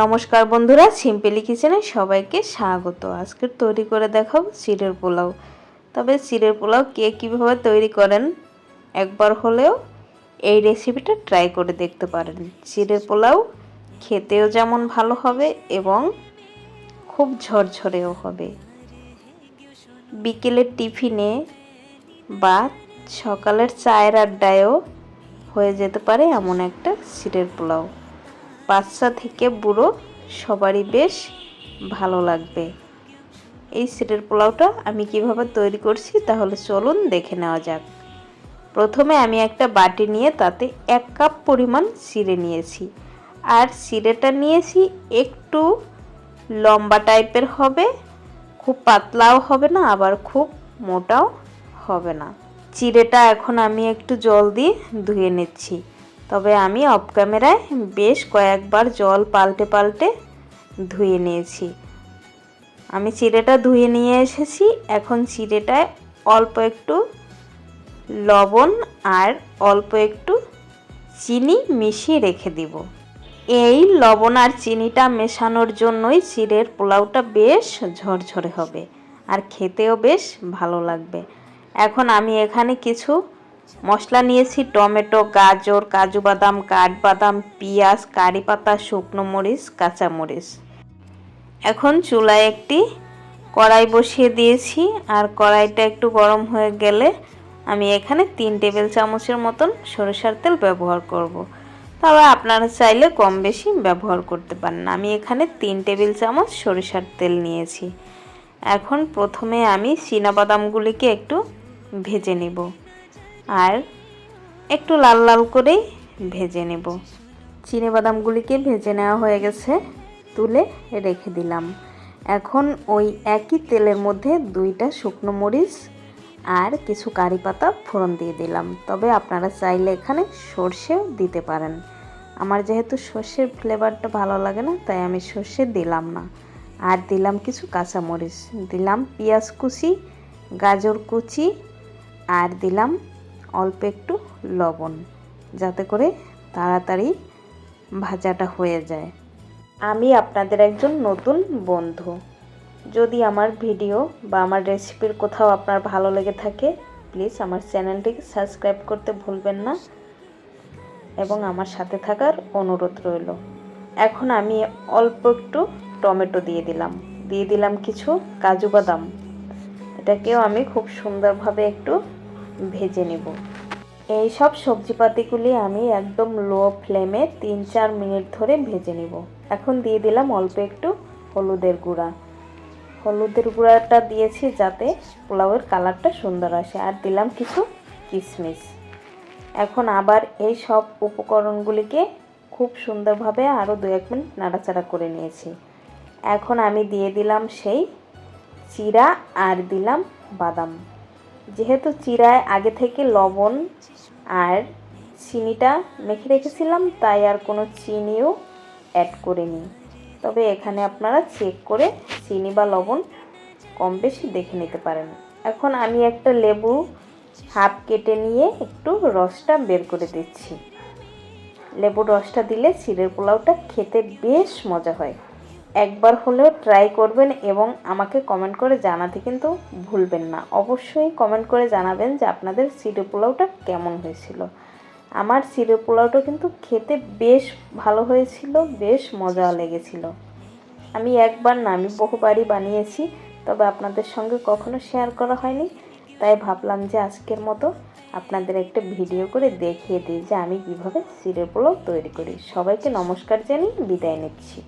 নমস্কার বন্ধুরা সিম্পলি কিচেনে সবাইকে স্বাগত। আজকে তৈরি করে দেখাবো চিড়ের পোলাও। তবে চিড়ের পোলাও কে কীভাবে তৈরি করেন একবার হলেও এই রেসিপিটা ট্রাই করে দেখতে পারেন। চিড়ের পোলাও খেতেও যেমন ভালো হবে এবং খুব ঝরঝরেও হবে। বিকেলের টিফিনে বা সকালের চায়ের আড্ডায়ও হয়ে যেতে পারে এমন একটা চিড়ের পোলাও। বাচ্চা থেকে বুড়ো সবারই বেশ ভালো লাগবে। এই সিটের পোলাওটা আমি কীভাবে তৈরি করছি তাহলে চলুন দেখে নেওয়া যাক। প্রথমে আমি একটা বাটি নিয়ে তাতে এক কাপ পরিমাণ চিড়ে নিয়েছি। আর চিড়েটা নিয়েছি একটু লম্বা টাইপের হবে, খুব পাতলাও হবে না, আবার খুব মোটাও হবে না। চিড়েটা এখন আমি একটু জল দিয়ে ধুয়ে নিচ্ছি। তবে আমি অফ ক্যামেরায় বেশ কয়েকবার জল পাল্টে পাল্টে ধুয়ে নিয়েছি। আমি চিড়েটা ধুয়ে নিয়ে এসেছি। এখন চিড়েটায় অল্প একটু লবণ আর অল্প একটু চিনি মিশিয়ে রেখে দিব। এই লবণ আর চিনিটা মেশানোর জন্যই চিড়ের পোলাওটা বেশ ঝরঝরে হবে আর খেতেও বেশ ভালো লাগবে। এখন আমি এখানে কিছু মশলা নিয়েছি, টমেটো, গাজর, কাজু বাদাম, কাঠবাদাম, পেঁয়াজ, কারি পাতা, শুকনো মরিচ কাঁচামরিচ এখন চুলায় একটি কড়াই বসিয়ে দিয়েছি, আর কড়াইটা একটু গরম হয়ে গেলে আমি এখানে তিন টেবিল চামচের মতন সরিষার তেল ব্যবহার করব। তবে আপনারা চাইলে কম বেশি ব্যবহার করতে পারেন। আমি এখানে তিন টেবিল চামচ সরিষার তেল নিয়েছি। এখন প্রথমে আমি বাদামগুলিকে একটু ভেজে নেব। আর একটু লাল লাল করেই ভেজে নেব। বাদামগুলিকে ভেজে নেওয়া হয়ে গেছে, তুলে রেখে দিলাম। এখন ওই একই তেলের মধ্যে দুইটা শুকনো মরিচ আর কিছু কারি পাতা ফোড়ন দিয়ে দিলাম। তবে আপনারা চাইলে এখানে সর্ষেও দিতে পারেন। আমার যেহেতু সর্ষের ফ্লেভারটা ভালো লাগে না, তাই আমি সর্ষে দিলাম না। আর দিলাম কিছু কাঁচামরিচ দিলাম পেঁয়াজ কুচি, গাজর কুচি, আর দিলাম অল্প একটু লবণ, যাতে করে তাড়াতাড়ি ভাজাটা হয়ে যায়। আমি আপনাদের একজন নতুন বন্ধু। যদি আমার ভিডিও বা আমার রেসিপির কোথাও আপনার ভালো লেগে থাকে, প্লিজ আমার চ্যানেলটিকে সাবস্ক্রাইব করতে ভুলবেন না এবং আমার সাথে থাকার অনুরোধ রইল। এখন আমি অল্প একটু টমেটো দিয়ে দিলাম। দিয়ে দিলাম কিছু কাজু বাদাম। এটাকেও আমি খুব সুন্দরভাবে একটু ভেজে নেব। এই সব সবজিপাতিগুলি আমি একদম লো ফ্লেমে তিন চার মিনিট ধরে ভেজে নেব। এখন দিয়ে দিলাম অল্প একটু হলুদের গুঁড়া। হলুদের গুঁড়াটা দিয়েছি যাতে পোলাওয়ের কালারটা সুন্দর আসে। আর দিলাম কিছু কিশমিশ। এখন আবার এই সব উপকরণগুলিকে খুব সুন্দরভাবে আরও দু এক মিনিট নাড়াচাড়া করে নিয়েছি। এখন আমি দিয়ে দিলাম সেই চিরা আর দিলাম বাদাম। যেহেতু চিরায় আগে থেকে লবণ আর চিনিটা মেখে রেখেছিলাম, তাই আর কোনো চিনিও অ্যাড করিনি। তবে এখানে আপনারা চেক করে চিনি বা লবণ কম বেশি দেখে নিতে পারেন। এখন আমি একটা লেবু হাফ কেটে নিয়ে একটু রসটা বের করে দিচ্ছি। লেবুর রসটা দিলে চিড়ের পোলাওটা খেতে বেশ মজা হয়। একবার হলেও ট্রাই করবেন এবং আমাকে কমেন্ট করে জানাতে কিন্তু ভুলবেন না। অবশ্যই কমেন্ট করে জানাবেন যে আপনাদের চিড়ে পোলাওটা কেমন হয়েছিল। আমার চিড়ে পোলাওটা কিন্তু খেতে বেশ ভালো হয়েছিল, বেশ মজা লেগেছিল। আমি একবার না, আমি বহুবারই বানিয়েছি, তবে আপনাদের সঙ্গে কখনো শেয়ার করা হয়নি। তাই ভাবলাম যে আজকের মতো আপনাদের একটা ভিডিও করে দেখিয়ে দিই যে আমি কীভাবে চিড়ে পোলাও তৈরি করি। সবাইকে নমস্কার জানিয়ে বিদায় নিচ্ছি।